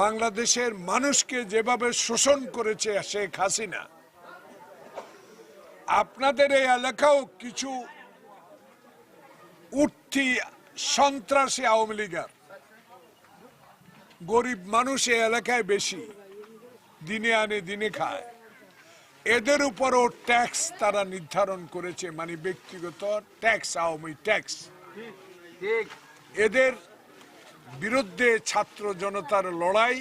বাংলাদেশের মানুষকে যেভাবে শোষণ করেছে শেখ হাসিনা আপনাদের এই এলাকাও কিছু উঠতি সন্ত্রাসী আওয়ামী লীগার। গরিব মানুষ এই এলাকায় বেশি দিনে আনে দিনে খায়। এদের উপরও ট্যাক্স তারা নির্ধারণ করেছে মানে ব্যক্তিগত ট্যাক্স আওয়ামী ট্যাক্স। এদের বিরুদ্ধে ছাত্র জনতার লড়াই,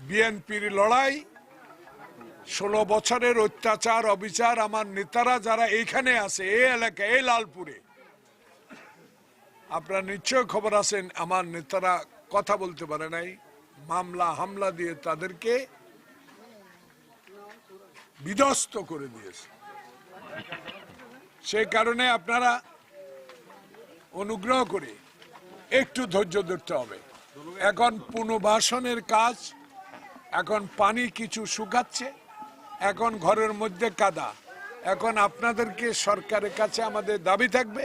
বিএনপির লড়াই, ষোলো বছরের অত্যাচার, অবিচার আমার নেতারা যারা এইখানে আছে, এই এলাকায়, এই লালপুরে। আপনারা নিশ্চয় খবর আছেন, আমার নেতারা কথা বলতে পারে নাই। মামলা, হামলা দিয়ে তাদেরকে বিধ্বস্ত করে দিয়েছে। সেই কারণে আপনারা অনুগ্রহ করে একটু ধৈর্য ধরতে হবে। এখন পুনর্বাসনের কাজ, এখন পানি কিছু শুকাচ্ছে, এখন ঘরের মধ্যে কাদা। এখন আপনাদেরকে সরকারের কাছে আমাদের দাবি থাকবে,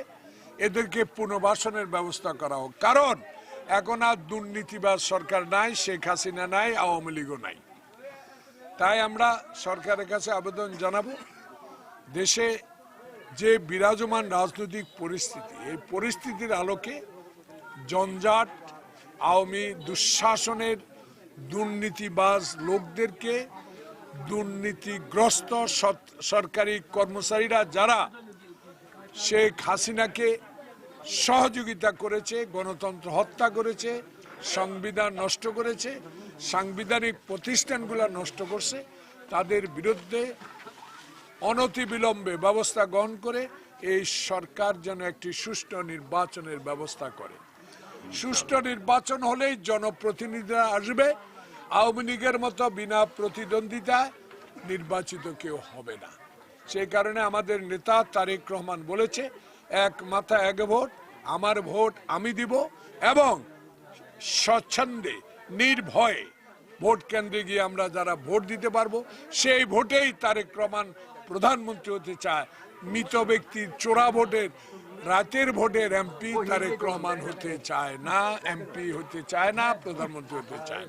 এদেরকে পুনর্বাসনের ব্যবস্থা করা হোক। কারণ এখন আর দুর্নীতিবাজ সরকার নাই, শেখ হাসিনা নাই, আওয়ামী লীগও নাই। তাই আমরা সরকারের কাছে আবেদন জানাব, দেশে যে বিরাজমান রাজনৈতিক পরিস্থিতি, এই পরিস্থিতির আলোকে জঞ্জাট, আওয়ামী দুঃশাসনের দুর্নীতিবাজ লোকদেরকে দুর্নীতিগ্রস্ত সরকারি কর্মচারীরা যারা শেখ হাসিনাকে সহযোগিতা করেছে, গণতন্ত্র হত্যা করেছে, সংবিধান নষ্ট করেছে, সাংবিধানিক প্রতিষ্ঠানগুলো নষ্ট করছে, তাদের বিরুদ্ধে অনতিবিলম্বে ব্যবস্থা গ্রহণ করে এই সরকার যেন একটি সুষ্ঠু নির্বাচনের ব্যবস্থা করে। সুষ্ঠু নির্বাচন হলেই জনপ্রতিনিধিরা আসবে। আওয়ামী লীগের মতো বিনা প্রতিদ্বন্দ্বিতায় নির্বাচিত কেউ হবে না। সেই কারণে আমাদের নেতা তারেক রহমান বলেছে, এক মাথা, এক ভোট, আমার ভোট আমি দিব এবং স্বচ্ছন্দে, নির্ভয়ে ভোট কেন্দ্রে গিয়ে আমরা যারা ভোট দিতে পারব, সেই ভোটেই তারেক রহমান প্রধানমন্ত্রী হতে চায়। মৃত ব্যক্তির চোরা ভোটের রাতের ভোটের এমপি তারেক রহমান হতে চায় না এমপি হতে চায় না প্রধানমন্ত্রী হতে চায়